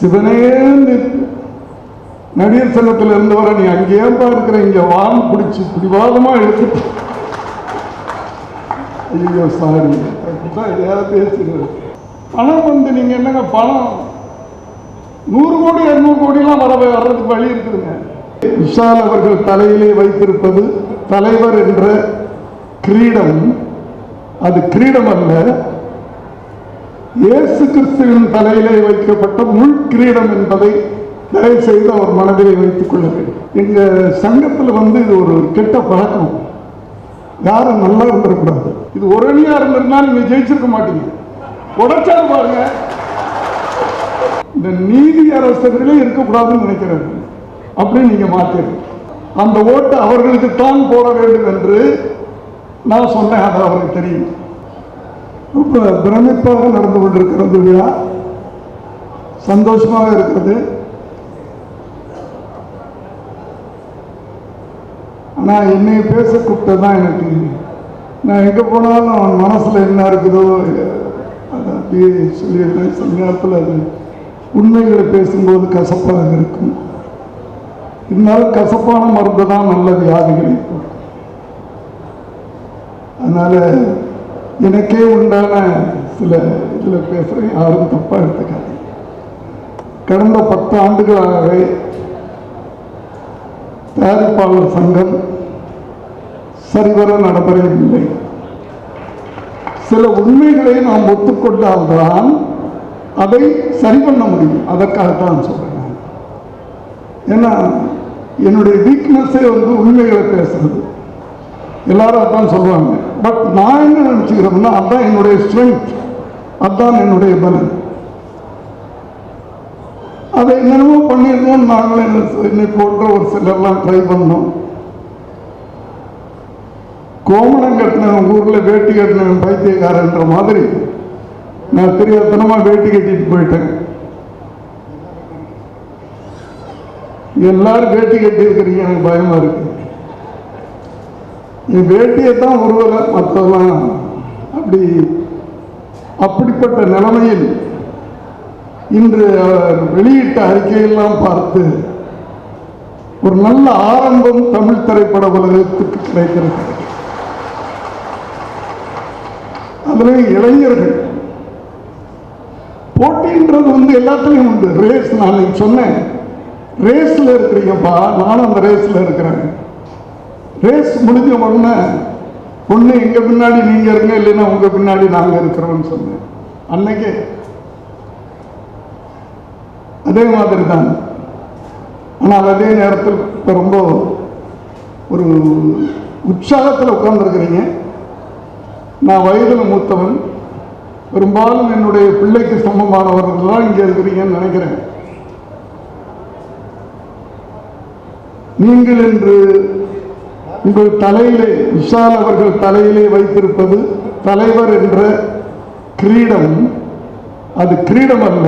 சிவனே நடிகர் சங்கத்தில் இருந்தவரை நீ அங்கேயேப்பா இருக்கிற இங்க வான் பிடிச்சி பிடிவாதமா எடுத்துட்டு. ஐயோ சாரி அப்படிதான் எதையாவது பேசுகிறேன் பணம் வந்து நீங்க என்னங்க பணம்? நூறு கோடி இருநூறு கோடிலாம் வர வர்றதுக்கு வழி இருக்குதுங்க. விஷால் அவர்கள் தலையிலே வைத்திருப்பது தலைவர் என்ற கிரீடம். அது கிரீடம் அல்ல இயேசு கிறிஸ்துவின் தலையிலே வைக்கப்பட்ட முள் கிரீடம் என்பதை தயவு செய்து அவர் மனதிலே வைத்துக் கொள்ள வேண்டும். எங்க சங்கத்தில் வந்து இது ஒரு கெட்ட பழக்கம். யாரும் நல்லா இருந்திருக்கூடாது இது ஒரு அணியா இருந்திருந்தா நீங்க ஜெயிச்சிருக்க மாட்டீங்க. உடைச்சாரு பாருங்க. இந்த நீதி அரசர்களே இருக்கக்கூடாதுன்னு நினைக்கிறாங்க அப்படி நீங்க மாத்திரு அந்த ஓட்டு அவர்களுக்கு தான் போட வேண்டும் என்று நான் சொன்னேன் அது அவருக்கு தெரியும். ரொம்ப பிரமிப்பாக நடந்து கொண்டிருக்கிறது விழா. சந்தோஷமாக இருக்கிறது. ஆனால் என்னை பேச கூப்பிட்டதான் எனக்கு. நான் எங்கே போனாலும் அவன் மனசில் என்ன இருக்குதோ அதை அப்படியே சொல்லிடுறேன். சில நேரத்தில் அது உண்மைகளை பேசும்போது கசப்பாக இருக்கும். இருந்தாலும் கசப்பான மருந்து தான் நல்ல வியாதிகளை போக்கும். அதனால எனக்கே உண்டான சில இதில் பேசுகிறேன் யாரும் தப்பாக எடுத்துக்காதீங்க. கடந்த பத்து ஆண்டுகளாகவே தயாரிப்பாளர் சங்கம் சரிவர நடைபெறவில்லை. சில உண்மைகளை நாம் ஒத்துக்கொண்டால்தான் அதை சரி பண்ண முடியும். அதற்காகத்தான் சொல்கிறேன் ஏன்னா என்னுடைய வீக்னஸே வந்து உண்மைகளை பேசுறது. எல்லாரும் அதான் சொல்லுவாங்க பட் நான் என்ன நினச்சிக்கிறோம்னா அதுதான் என்னுடைய ஸ்ட்ரென்த் அதான் என்னுடைய பலன். அதை என்னென்னமோ பண்ணியிருந்தோம் நாங்களும் என்ன- என்னை போன்ற ஒரு சிலர்லாம் ட்ரை பண்ணோம். கோமணம் கட்டினவன் ஊரில் வேட்டி கட்டின பைத்தியக்காரன்ற மாதிரி. நான் தெரியாதனமாக வேட்டி கட்டிட்டு போயிட்டேன். எல்லாரும் வேட்டி கட்டி இருக்கிறீங்க எனக்கு பயமாக இருக்குது என் வேட்டியை தான் உருவலை மற்றெல்லாம் அப்படி அப்படிப்பட்ட நிலைமையில் இன்று அவர் வெளியிட்ட அறிக்கையெல்லாம் பார்த்து ஒரு நல்ல ஆரம்பம் தமிழ் திரைப்பட உலகத்துக்கு கிடைக்கிறது. அதில் இளைஞர்கள் போட்டின்றது வந்து எல்லாத்துலயும் உண்டு. ரேஸ் நான் சொன்னேன். ரேஸ்ல இருக்கிறீங்கப்பா. நானும் அந்த ரேஸ்ல இருக்கிறேன். ரேஸ் முடிஞ்ச உடனே பொண்ணு எங்க பின்னாடி நீங்க இருங்க இல்லைன்னா உங்க பின்னாடி நாங்க இருக்கிறோம்னு சொன்னேன். அன்னைக்கே. அதே மாதிரி தான் ஆனால் அதே நேரத்தில் இப்போ ரொம்ப ஒரு உற்சாகத்தில் உட்கார்ந்துருக்கிறீங்க. நான் வயதில் மூத்தவன். பெரும்பாலும் என்னுடைய பிள்ளைக்கு சமமானவர்கள்லாம் இங்கே இருக்கிறீங்கன்னு நினைக்கிறேன். நீங்கள் என்று உங்கள் தலையிலே விஷால் அவர்கள் தலையிலே வைத்திருப்பது தலைவர் என்ற கிரீடம். அது கிரீடம் அல்ல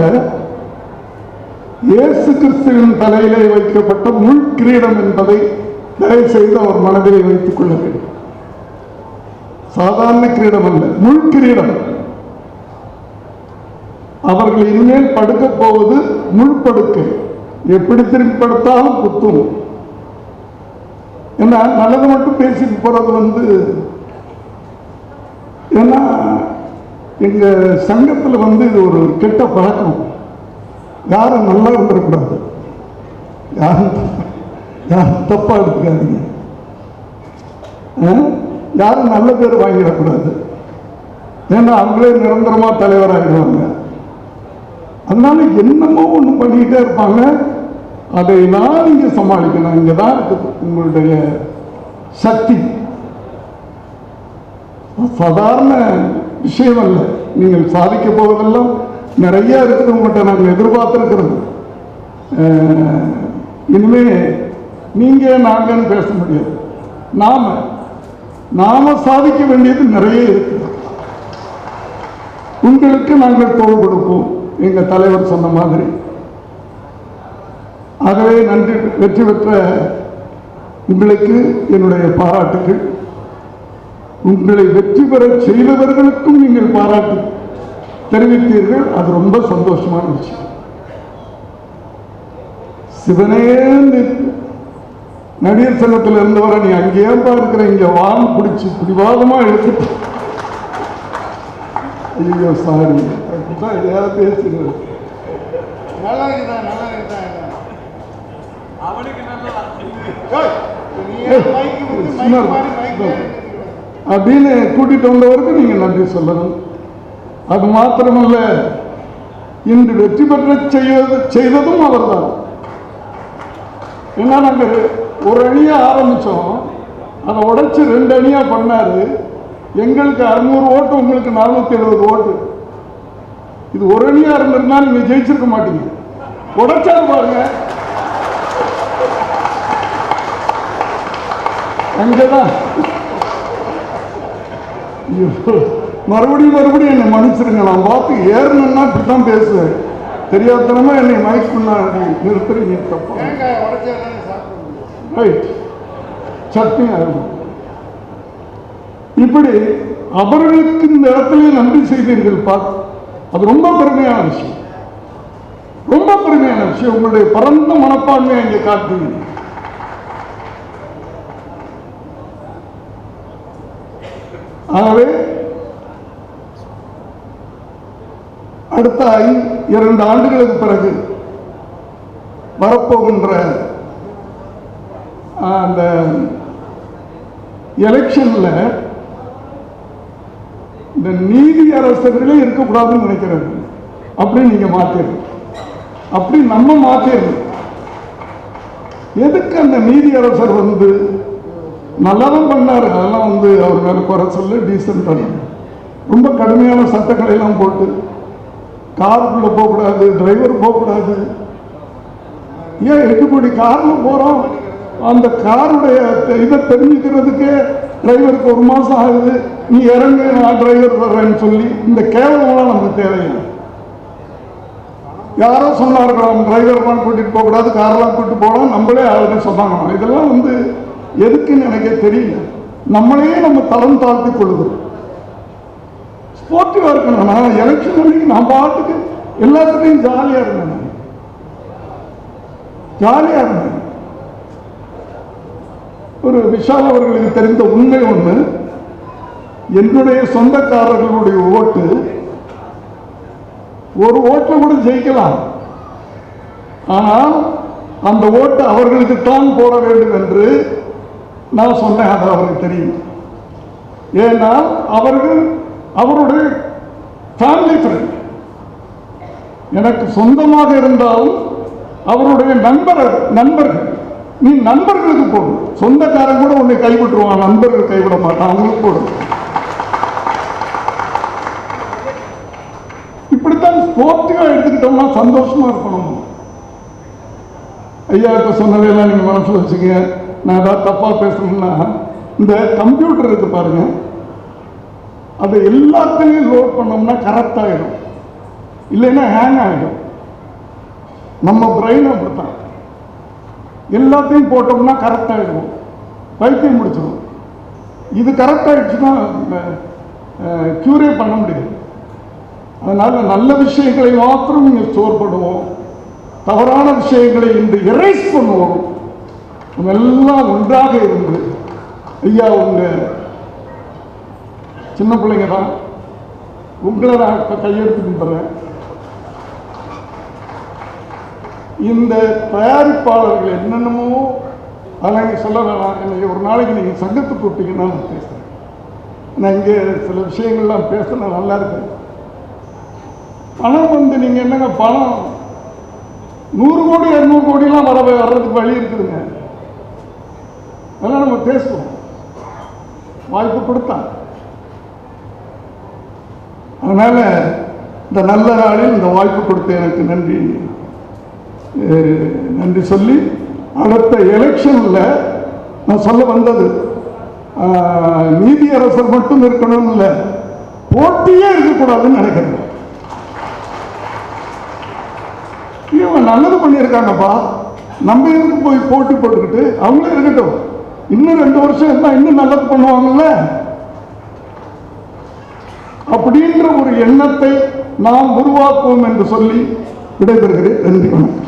இயேசு கிறிஸ்துவின் தலையிலே வைக்கப்பட்ட முள் கிரீடம் என்பதை தயவு செய்து அவர் மனதிலே வைத்துக் கொள்ள வேண்டும். சாதாரண கிரீடம் அல்ல முள் கிரீடம். அவர்கள் இனிமேல் படுக்கப் போவது முள் படுக்கை. எப்படி திரும்பி படுத்தாலும் குத்தும். ஏன்னா நல்லது மட்டும் பேசிட்டு போறது வந்து ஏன்னா எங்கள் சங்கத்துல வந்து இது ஒரு கெட்ட பழக்கம். யாரும் நல்லா இருந்துடக்கூடாது யாரும் யாரும் தப்பாக எடுத்துக்காதீங்க. யாரும் நல்ல பேர் வாங்கிடக்கூடாது. ஏன்னா அவங்களே நிரந்தரமா தலைவராகிடுவாங்க. அதனால என்னமோ ஒண்ணு பண்ணிக்கிட்டே இருப்பாங்க. அதை நான் இங்கே சமாளிக்கணும். இங்கே தான் இருக்குது உங்களுடைய சக்தி. சாதாரண விஷயம் அல்ல. நீங்கள் சாதிக்க போவதெல்லாம் நிறைய இருக்குது உங்கள்கிட்ட நாங்கள் எதிர்பார்த்துருக்கிறது. இனிமே நீங்கள் நாங்கன்னு பேச முடியாது. நாம நாம சாதிக்க வேண்டியது நிறைய இருக்குது உங்களுக்கு நாங்கள் தோல் கொடுப்போம். எங்க தலைவர் சொன்ன மாதிரி. ஆகவே நன்றி வெற்றி பெற்ற உங்களுக்கு என்னுடைய பாராட்டுகள். உங்களை வெற்றி பெற செய்தவர்களுக்கும் நீங்கள் பாராட்டு தெரிவித்தீர்கள். அது ரொம்ப சந்தோஷமான விஷயம். சிவனே நடிகர் சங்கத்தில் இருந்தவரை நீ அங்கேயே இருக்கிற இங்க வான் பிடிச்சி பிடிவாதமா எடுத்து ஐயோ சாரி அப்படிதான் எதையாவது நல்லா இருக்குதா நல்லா இருக்குதா அவனுக்கு நல்லா ஏய், நீ ஏன் மைக்கு வந்து மைக் சும்மா மாதிரி மைக் இரு. மாதிரி அப்படின்னு கூட்டிட்டு வந்தவருக்கு நீங்க நன்றி சொல்லணும். அது மாத்திரமல்ல இன்று வெற்றி பெற்ற செய்வது செய்ததும் அவர்தான். ஏன்னா நாங்க ரெ- ஒரு அணியா ஆரம்பிச்சோம். அதை உடைச்சு ரெண்டு அணியா பண்ணாரு. எங்களுக்கு அறுநூறு ஓட்டு உங்களுக்கு நானூத்தி எழுபது ஓட்டு. இது ஒரு அணியா இருந்திருந்தா நீங்க ஜெயிச்சிருக்க மாட்டீங்க. உடைச்சாரு பாருங்க. அங்கதான் மறுபடியும் மறுபடியும் என்னை மன்னிச்சிருங்க. நான் பார்த்து ஏறணும்னா இப்படித்தான் பேசுவேன். தெரியாதனமா என்னை மைக் முன்னாடி நிறுத்துறீங்க தப்பா. தானே ரைட் சட்னி ஆகும் இப்படி அவர்களுக்கு இந்த இடத்துல நன்றி செய்தீர்கள் பார்த்து அது ரொம்ப பெருமையான விஷயம். ரொம்ப பெருமையான விஷயம். உங்களுடைய பரந்த மனப்பான்மையை இங்கே காட்டுவீங்க ஆகவே அடுத்த ஐ- இரண்டு ஆண்டுகளுக்கு பிறகு வரப்போகின்ற அந்த எலெக்ஷன்ல இந்த நீதி அரசர்களே இருக்கக்கூடாதுன்னு நினைக்கிறது. அப்படின்னு நீங்க மாற்றிடுங்க அப்படி நம்ம மாற்றிடணும் எதுக்கு அந்த நீதி அரசர் வந்து நல்லாதான் பண்ணாரு அதெல்லாம் வந்து அவர் மேல குறை சொல்லு டீசென்ட் ரொம்ப கடுமையான சட்டங்களை எல்லாம் போட்டு. காருக்குள்ள போகக்கூடாது டிரைவர் போகக்கூடாது. ஏன் எட்டு கோடி கார்ல போறோம்? அந்த காருடைய இதை தெரிஞ்சுக்கிறதுக்கே டிரைவருக்கு ஒரு மாசம் ஆகுது. நீ இறங்கு நான் டிரைவர் வர்றேன்னு சொல்லி இந்த கேவலம்லாம் நமக்கு தேவையில்லை. யாரோ சொன்னார்களாம் டிரைவர்லாம் கூட்டிட்டு போக கூடாது கார்லாம் கூட்டிட்டு போகலாம். நம்மளே ஆளுங்க சொன்னாங்களாம் இதெல்லாம் வந்து எதுக்குன்னு எனக்கு தெரியல. நம்மளையே நம்ம தரம் தாழ்த்தி கொள்கிறோம். ஸ்போர்ட்டிவாக இருக்கணும் நான் எலெக்ஷன் அன்னைக்கு நான் பாட்டுக்கு எல்லாத்துக்கும் ஜாலியா இருந்தேன். ஜாலியாக ஜாலியா இருந்தேன். ஒரு விஷால் அவர்களுக்கு தெரிந்த உண்மை ஒண்ணு என்னுடைய சொந்தக்காரர்களுடைய ஓட்டு ஒரு ஓட்டை கூட ஜெயிக்கலாம். ஆனால் அந்த ஓட்டு அவர்களுக்கு தான் போட வேண்டும் என்று நான் சொன்னேன் அது அவருக்கு தெரியும். ஏனால் அவர்கள் அவருடைய ஃபேமிலி ஃப்ரெண்ட் எனக்கு சொந்தமாக இருந்தாலும் அவருடைய நண்பர் நண்பர்கள். நீ நண்பர்களுக்கு போடு. சொந்தக்காரன் கூட உன்னை கைவிட்டுருவான் நண்பர்கள் கைவிட மாட்டான் அவங்களுக்கு போடு. கேட்டோம்னா சந்தோஷமா இருக்கணும். ஐயா இப்ப சொன்னதையெல்லாம் நீங்க மனசுல வச்சுங்க நான் ஏதாவது தப்பா பேசணும்னா இந்த கம்ப்யூட்டர் இருக்கு பாருங்க. அது எல்லாத்தையும் லோட் பண்ணோம்னா கரெக்ட் ஆயிடும். இல்லைன்னா ஹேங் ஆயிடும். நம்ம பிரெயின் அப்படித்தான். எல்லாத்தையும் போட்டோம்னா கரெக்ட் ஆயிடும் பைத்தியம் முடிச்சிடும் இது கரெக்ட் ஆயிடுச்சுன்னா க்யூரே பண்ண முடியாது. அதனால் நல்ல விஷயங்களை மாத்திரம் இங்கே ஸ்டோர் பண்ணுவோம் தவறான விஷயங்களை இன்று எரேஸ் பண்ணுவோம். நம்ம எல்லாம் ஒன்றாக இருந்து ஐயா உங்க சின்ன பிள்ளைங்க தான். உங்களை நான் இப்போ கையெழுத்து கும்பிட்றேன். இந்த தயாரிப்பாளர்கள் என்னென்னமோ அதெல்லாம் இங்கே சொல்ல வேணாம். என்னை ஒரு நாளைக்கு நீங்கள் சங்கத்துக்கு கூப்பிட்டீங்கன்னா நான் பேசுகிறேன் நான் இங்கே சில விஷயங்கள்லாம் பேசினா நல்லா இருக்கேன். பணம் வந்து நீங்கள் என்னங்க பணம்? நூறு கோடி இரநூறு கோடிலாம் வர வர்றதுக்கு வழி இருக்குதுங்க. அதெல்லாம் நம்ம பேசுவோம். வாய்ப்பு கொடுத்தா. அதனால இந்த நல்ல நாளில் இந்த வாய்ப்பு கொடுத்த எனக்கு நன்றி. நன்றி சொல்லி அடுத்த எலெக்ஷன்ல நான் சொல்ல வந்தது ஆஹ், நீதியரசர் மட்டும் இருக்கணும் இல்ல போட்டியே இருக்கக்கூடாதுன்னு நினைக்கிறேன். நல்லது பண்ணியிருக்காங்கப்பா. நம்ம எதுக்கு போய் போட்டி போட்டுக்கிட்டு? அவங்களே இருக்கட்டும். இன்னும் ரெண்டு வருஷம் இருந்தால் இன்னும் நல்லது பண்ணுவாங்கல்ல? அப்படின்ற ஒரு எண்ணத்தை நாம் உருவாக்குவோம் என்று சொல்லி விடைபெறுகிறேன். நன்றி வணக்கம்.